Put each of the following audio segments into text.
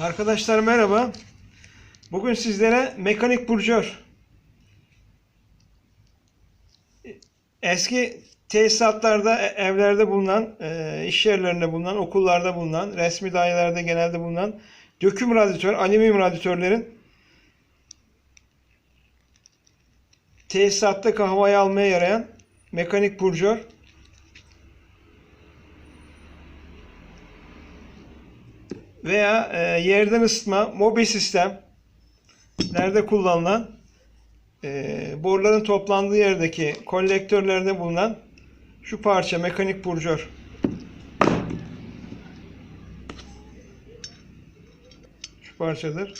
Arkadaşlar merhaba. Bugün sizlere mekanik burjör. Eski tesisatlarda, e- evlerde bulunan, e, iş yerlerinde bulunan, okullarda bulunan, resmi dairelerde genelde bulunan döküm radyatör, alüminyum radyatörlerin tesisatta havayı almaya yarayan mekanik burjör. Veya e, yerden ısıtma, mobil sistem nerede kullanılan e, boruların toplandığı yerdeki kolektörlerde bulunan şu parça mekanik burjör. Şu parçadır.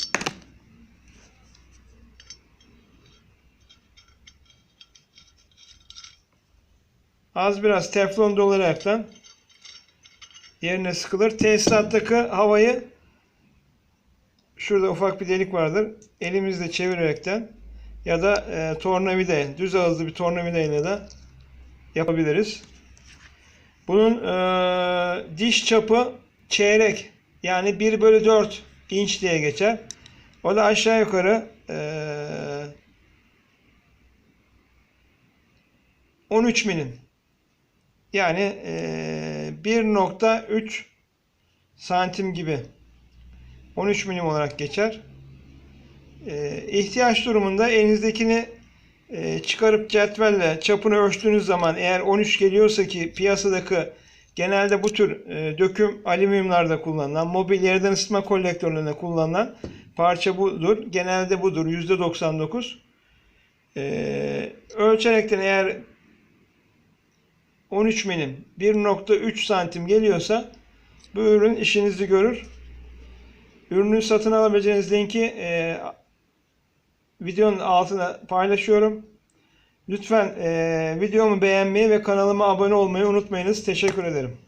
Az biraz teflon dolayaraktan yerine sıkılır. Tesisattaki havayı şurada ufak bir delik vardır. Elimizle çevirerekten ya da e, tornavida, düz ağızlı bir tornavida ile de yapabiliriz. Bunun e, diş çapı çeyrek yani 1 bölü 4 inç diye geçer. O da aşağı yukarı e, 13 milim. Yani eee, 1.3 santim gibi 13 milim olarak geçer. Eee, ihtiyaç durumunda elinizdekini eee, çıkarıp cetvelle çapını ölçtüğünüz zaman eğer 13 geliyorsa ki piyasadaki genelde bu tür eee, döküm alüminyumlarda kullanılan, mobil yerden ısıtma kolektörlerinde kullanılan parça budur. Genelde budur. %99. Eee ölçerekten eğer 13 milim 1.3 santim geliyorsa bu ürün işinizi görür. Ürünü satın alabileceğiniz linki e, videonun altına paylaşıyorum. Lütfen e, videomu beğenmeyi ve kanalıma abone olmayı unutmayınız. Teşekkür ederim.